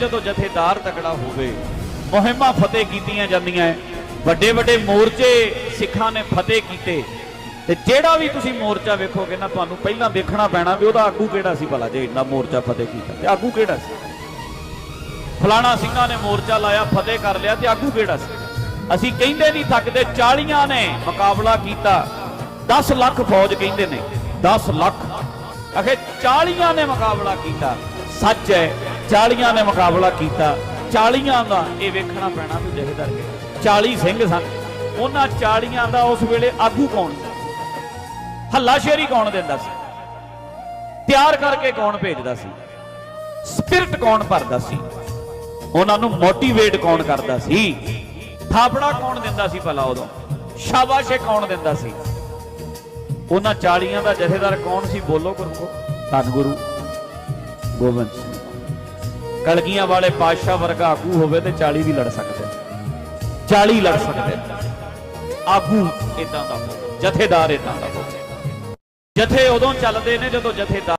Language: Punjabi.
ਜਦੋਂ ਜਥੇਦਾਰ ਤਕੜਾ ਹੋਵੇ, ਮੁਹਿੰਮਾਂ ਫਤਿਹ ਕੀਤੀਆਂ ਜਾਂਦੀਆਂ ਵੱਡੇ ਵੱਡੇ ਮੋਰਚੇ ਸਿੱਖਾਂ ਨੇ ਫਤਿਹ ਕੀਤੇ। ਤੇ ਜਿਹੜਾ ਵੀ ਤੁਸੀਂ ਮੋਰਚਾ ਵੇਖੋਗੇ ਨਾ, ਤੁਹਾਨੂੰ ਪਹਿਲਾਂ ਵੇਖਣਾ ਪੈਣਾ ਵੀ ਉਹਦਾ ਆਗੂ ਕਿਹੜਾ ਸੀ ਭਲਾ, ਜੇ ਇੰਨਾ ਮੋਰਚਾ ਫਤਿਹ ਕੀਤਾ, ਤੇ ਆਗੂ ਕਿਹੜਾ ਸੀ? ਫਲਾਣਾ ਸਿੰਘਾਂ ਨੇ ਮੋਰਚਾ ਲਾਇਆ, ਫਤਿਹ ਕਰ ਲਿਆ, ਤੇ ਆਗੂ ਕਿਹੜਾ ਸੀ? ਅਸੀਂ ਕਹਿੰਦੇ ਨਹੀਂ ਥੱਕਦੇ 40 ਨੇ ਮੁਕਾਬਲਾ ਕੀਤਾ। 10 ਲੱਖ ਫੌਜ ਕਹਿੰਦੇ ਨੇ 10 ਲੱਖ। ਅਖੇ 40 ਨੇ ਮੁਕਾਬਲਾ ਕੀਤਾ। ਸੱਚ ਹੈ 40 ਨੇ ਮੁਕਾਬਲਾ ਕੀਤਾ। 40 ਦਾ ਇਹ ਵੇਖਣਾ ਪੈਣਾ ਵੀ ਜਹੇਦਾਰ ਕਿਹੜਾ 40 ਸਿੰਘ ਸਨ। ਉਹਨਾਂ 40 ਦਾ ਉਸ ਵੇਲੇ ਆਗੂ ਕੌਣ ਸੀ? ਹੱਲਾਸ਼ੇਰੀ ਕੌਣ ਦਿੰਦਾ ਸੀ? ਤਿਆਰ ਕਰਕੇ ਕੌਣ ਭੇਜਦਾ ਸੀ? ਸਪਿਰਟ ਕੌਣ ਭਰਦਾ ਸੀ? ਉਹਨਾਂ ਨੂੰ ਮੋਟੀਵੇਟ ਕੌਣ ਕਰਦਾ ਸੀ? ਥਾਪੜਾ ਕੌਣ ਦਿੰਦਾ ਸੀ ਭਲਾ ਉਦੋਂ? ਸ਼ਾਬਾਸ਼ੇ ਕੌਣ ਦਿੰਦਾ ਸੀ? ਉਹਨਾਂ 40 ਦਾ ਜਥੇਦਾਰ ਕੌਣ ਸੀ? ਬੋਲੋ ਗੁਰੂ ਧੰਨ ਗੁਰੂ। ਗੋਬਿੰਦ ਸਿੰਘ। ਕਲਗੀਆਂ ਵਾਲੇ ਪਾਤਸ਼ਾਹ ਵਰਗਾ ਆਗੂ ਹੋਵੇ ਤੇ 40 ਵੀ ਲੜ ਸਕਦੇ। 40 ਲੜ ਸਕਦੇ। ਆਗੂ ਇਦਾਂ ਦਾ ਹੋਵੇ, ਜਥੇਦਾਰ ਇਦਾਂ ਦਾ ਹੋਵੇ। ਜਥੇ ਉਦੋਂ ਚੱਲਦੇ ਨੇ ਜਦੋਂ ਜਥੇਦਾਰ